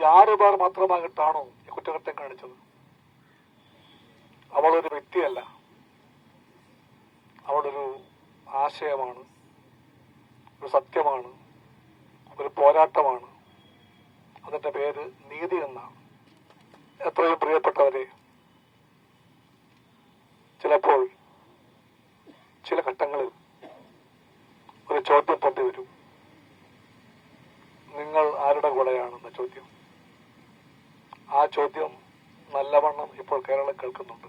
ഈ ആറ് പേർ മാത്രമായിട്ടാണോ ഈ കുറ്റകൃത്യം കാണിച്ചത്? അവളൊരു വ്യക്തിയല്ല. അവളൊരു ആശയമാണ്. ഒരു സത്യമാണ്. ഒരു പോരാട്ടമാണ്. അതിന്റെ പേര് നീതി എന്നാണ്. എത്രയും പ്രിയപ്പെട്ടവരെ ചിലപ്പോൾ ചില ഘട്ടങ്ങളിൽ ഒരു ചോദ്യം പൊന്തി വരും. നിങ്ങൾ ആരുടെ കൂടെയാണെന്ന ചോദ്യം. ആ ചോദ്യം നല്ലവണ്ണം ഇപ്പോൾ കേരളം കേൾക്കുന്നുണ്ട്.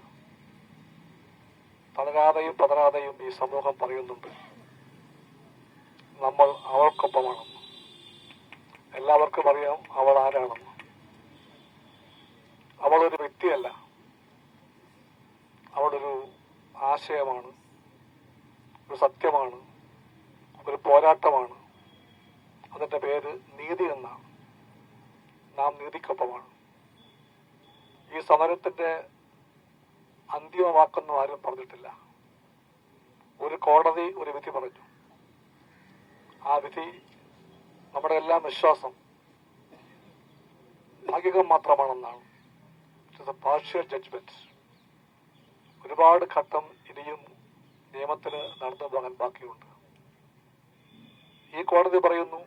തളരാതെയും പതരാതെയും ഈ സമൂഹം പറയുന്നുണ്ട്. നമ്മൾ അവൾക്കൊപ്പമാണെന്ന്. എല്ലാവർക്കും അറിയാം അവൾ ആരാണെന്ന്. അവളൊരു വ്യക്തിയല്ല. അവളൊരു ആശയമാണ്. ഒരു സത്യമാണ്. ഒരു പോരാട്ടമാണ്. അതിന്റെ പേര് നീതി എന്നാണ്. നാം നീതിക്കൊപ്പമാണ്. ഈ സമരത്തിന്റെ അന്തിമ വാക്കൊന്നും ആരും പറഞ്ഞിട്ടില്ല. ഒരു കോടതി ഒരു വിധി പറഞ്ഞു. ആ വിധി നമ്മുടെ എല്ലാം വിശ്വാസം ഭാഗികം മാത്രമാണെന്നാണ്. പാർഷ്യൽ ജഡ്ജ്മെന്റ് ഒരുപാട് ഘട്ടം ഇനിയും നിയമത്തിന് നടന്നു പോകാൻ ബാക്കിയുണ്ട്. ഈ കോടതി പറയുന്നു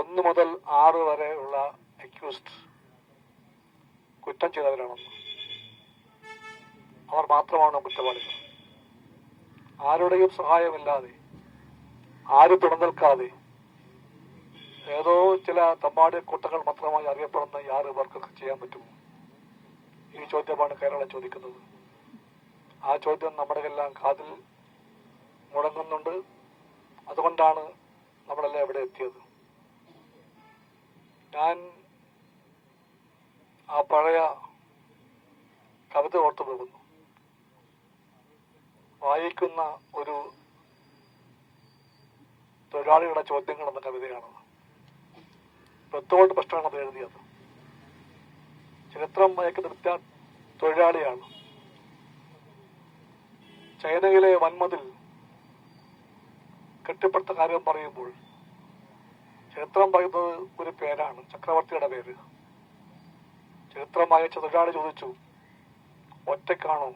ഒന്ന് മുതൽ ആറ് വരെയുള്ള അക്യൂസ്ഡ് കുറ്റം ചെയ്തവരാണെന്ന് അവർ മാത്രമാണ് കുറ്റവാളികൾ. ആരുടെയും സഹായമില്ലാതെ ആരും പിണനിൽക്കാതെ ഏതോ ചില തമ്പാട് കൂട്ടങ്ങൾ മാത്രമായി അറിയപ്പെടുന്ന ഈ ആറ് പേർക്കൊക്കെ ചെയ്യാൻ പറ്റുമോ? ഈ ചോദ്യമാണ് കേരളം ചോദിക്കുന്നത്. ആ ചോദ്യം നമ്മുടെ എല്ലാം കാതിൽ മുടങ്ങുന്നുണ്ട് അതുകൊണ്ടാണ് നമ്മളെല്ലാം ഇവിടെ എത്തിയത്. ഞാൻ ആ പഴയ കവിത ഓർത്തു പോകുന്നു. വായിക്കുന്ന ഒരു തൊഴിലാളികളുടെ ചോദ്യങ്ങൾ എന്ന കവിതയാണത് ബത്തോൾഡ് പ്രശ്നമാണ് അത് എഴുതിയത്. ചരിത്രം വായിക്കുന്ന വിദ്യാ തൊഴിലാളിയാണ്. ചൈനയിലെ വൻമതിൽ കെട്ടിപ്പടുത്ത കാര്യം പറയുമ്പോൾ ചരിത്രം പറയുന്നത് ഒരു പേരാണ് ചക്രവർത്തിയുടെ പേര്. ചരിത്രം ചെറുകാട് ചോദിച്ചു ഒറ്റക്കാണോ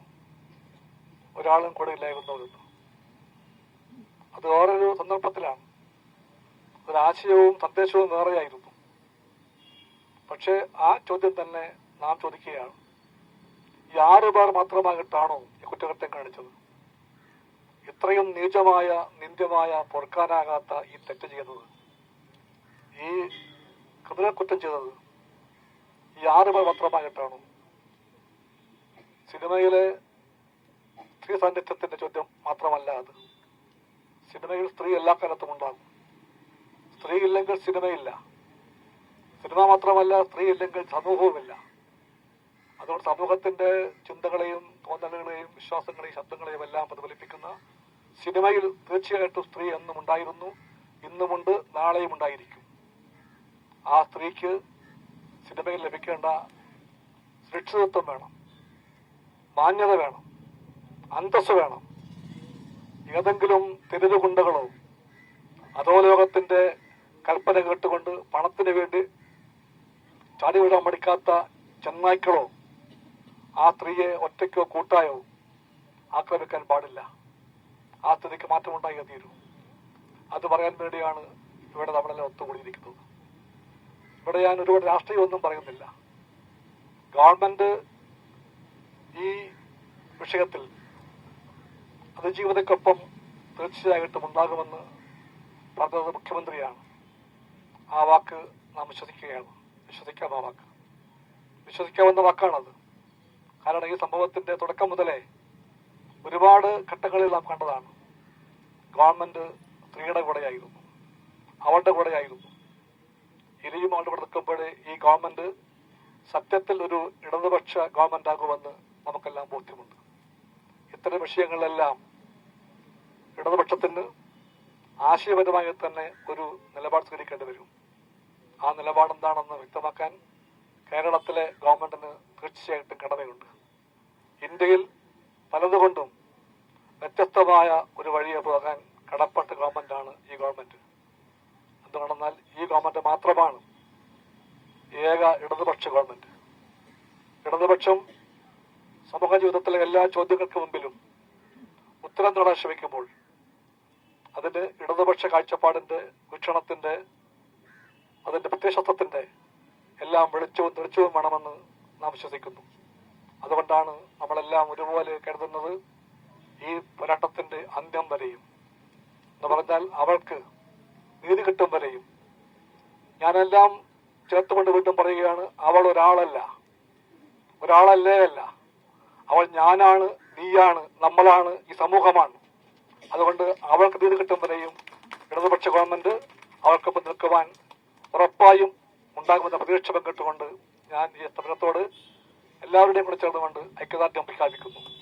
ഒരാളും കൂടെ ഇല്ലായിരുന്നു? അത് വേറൊരു സന്ദർഭത്തിലാണ്. ഒരാശയവും സന്ദേശവും വേറെയായിരുന്നു. പക്ഷേ ആ ചോദ്യം തന്നെ നാം ചോദിക്കുകയാണ് ഈ ആറ് പേർ മാത്രമായിട്ടാണോ ഈ കുറ്റകൃത്യം കാണിച്ചത്? ഇത്രയും നീചമായ നിന്ദ്യമായ പൊറുക്കാനാകാത്ത ഈ തെറ്റ് ചെയ്യുന്നത്? ഈ ക്രിമിനൽ കുറ്റം ചെയ്തത് ഈ ആറ് പേർ മാത്രമായിട്ടാണോ സിനിമയിലെ സ്ത്രീ സാന്നിധ്യത്തിന്റെ ചോദ്യം മാത്രമല്ല അത്. സിനിമയിൽ സ്ത്രീ എല്ലാ കാലത്തും ഉണ്ടാകും. സ്ത്രീ ഇല്ലെങ്കിൽ സിനിമയില്ല. സിനിമ മാത്രമല്ല സ്ത്രീ ഇല്ലെങ്കിൽ സമൂഹവുമില്ല. അതുകൊണ്ട് സമൂഹത്തിന്റെ ചിന്തകളെയും തോന്നലുകളെയും വിശ്വാസങ്ങളെയും ശബ്ദങ്ങളെയും എല്ലാം പ്രതിഫലിപ്പിക്കുന്ന സിനിമയിൽ തീർച്ചയായിട്ടും സ്ത്രീ എന്നും ഉണ്ടായിരുന്നു. ഇന്നുമുണ്ട് നാളെയും ഉണ്ടായിരിക്കും. ആ സ്ത്രീക്ക് സിനിമയിൽ ലഭിക്കേണ്ട സുരക്ഷിതത്വം വേണം. മാന്യത വേണം. അന്തസ് വേണം. ഏതെങ്കിലും അതോ ലോകത്തിന്റെ കൽപ്പന കേട്ടുകൊണ്ട് പണത്തിന് വേണ്ടി ചാടിവിടാൻ മടിക്കാത്ത ചെന്നായ്ക്കളോ ആ സ്ത്രീയെ ഒറ്റയ്ക്കോ കൂട്ടായോ ആക്രമിക്കാൻ പാടില്ല. ആ സ്ഥിതിക്ക് മാറ്റമുണ്ടായേ തീരൂ. അത് പറയാൻ വേണ്ടിയാണ് ഇവിടെ നമ്മളെല്ലാം ഒത്തുകൂടിയിരിക്കുന്നത്. ഇവിടെ ഞാൻ ഒരുപാട് രാഷ്ട്രീയമൊന്നും പറയുന്നില്ല. ഗവൺമെന്റ് ഈ വിഷയത്തിൽ അതിജീവിതക്കൊപ്പം തീർച്ചയായിട്ടും ഉണ്ടാകുമെന്ന് പറഞ്ഞത് മുഖ്യമന്ത്രിയാണ്. ആ വാക്ക് നാം വിശ്വസിക്കുകയാണ്. വിശ്വസിക്കാം ആ വാക്ക്. വിശ്വസിക്കാവുന്ന വാക്കാണത്. കാരണം ഈ സംഭവത്തിന്റെ തുടക്കം മുതലേ ഒരുപാട് ഘട്ടങ്ങളിൽ നാം കണ്ടതാണ്. ഗവൺമെന്റ് സ്ത്രീയുടെ കൂടെയായിരുന്നു. അവളുടെ കൂടെയായിരുന്നു. ഇനിയും കൂടെ ഈ ഗവൺമെന്റ് സത്യത്തിൽ ഒരു ഇടതുപക്ഷ ഗവൺമെന്റ് ആകുമെന്ന് നമുക്കെല്ലാം ബോധ്യമുണ്ട്. ഇത്തരം വിഷയങ്ങളിലെല്ലാം ഇടതുപക്ഷത്തിന് ആശയപരമായി തന്നെ ഒരു നിലപാട് സ്വീകരിക്കേണ്ടി വരും. ആ നിലപാട് എന്താണെന്ന് വ്യക്തമാക്കാൻ കേരളത്തിലെ ഗവൺമെന്റിന് തീർച്ചയായിട്ടും കടമയുണ്ട്. ഇന്ത്യയിൽ പലതുകൊണ്ടും വ്യത്യസ്തമായ ഒരു വഴിയെ പോകാൻ കടപ്പെട്ട ഗവൺമെന്റാണ് ഈ ഗവൺമെന്റ് ഗവൺമെന്റ് മാത്രമാണ്. ഏക ഇടതുപക്ഷ ഗവൺമെന്റ്. ഇടതുപക്ഷം സമൂഹ ജീവിതത്തിലെ എല്ലാ ചോദ്യങ്ങൾക്ക് മുമ്പിലും ഉത്തരം നേടാൻ ശ്രമിക്കുമ്പോൾ അതിന് ഇടതുപക്ഷ കാഴ്ചപ്പാടിന്റെ വീക്ഷണത്തിന്റെ അതിന്റെ പ്രത്യശത്വത്തിന്റെ എല്ലാം വെളിച്ചവും തെളിച്ചവും വേണമെന്ന് നാം വിശ്വസിക്കുന്നു. അതുകൊണ്ടാണ് നമ്മളെല്ലാം ഒരുപോലെ കരുതുന്നത് ഈ പോരാട്ടത്തിന്റെ അന്ത്യം വരെയും. എന്ന് പറഞ്ഞാൽ അവൾക്ക് നീതി കിട്ടും വരെയും ഞാനെല്ലാം ചേർത്തുകൊണ്ട് വീണ്ടും പറയുകയാണ് അവൾ ഒരാളല്ല. ഒരാളല്ലേ അല്ല. അവൾ ഞാനാണ് നീയാണ് നമ്മളാണ് ഈ സമൂഹമാണ്. അതുകൊണ്ട് അവൾക്ക് നീതി കിട്ടും വരെയും ഇടതുപക്ഷ ഗവൺമെന്റ് അവർക്കൊപ്പം നിൽക്കുവാൻ ഉറപ്പായും ഉണ്ടാകുമെന്ന പ്രതീക്ഷ പങ്കിട്ടുകൊണ്ട് ഞാൻ ഈ സമരത്തോട് എല്ലാവരുടെയും കൂടെ ചേർന്നുകൊണ്ട് ഐക്യദാർഢ്യം പ്രഖ്യാപിക്കുന്നു.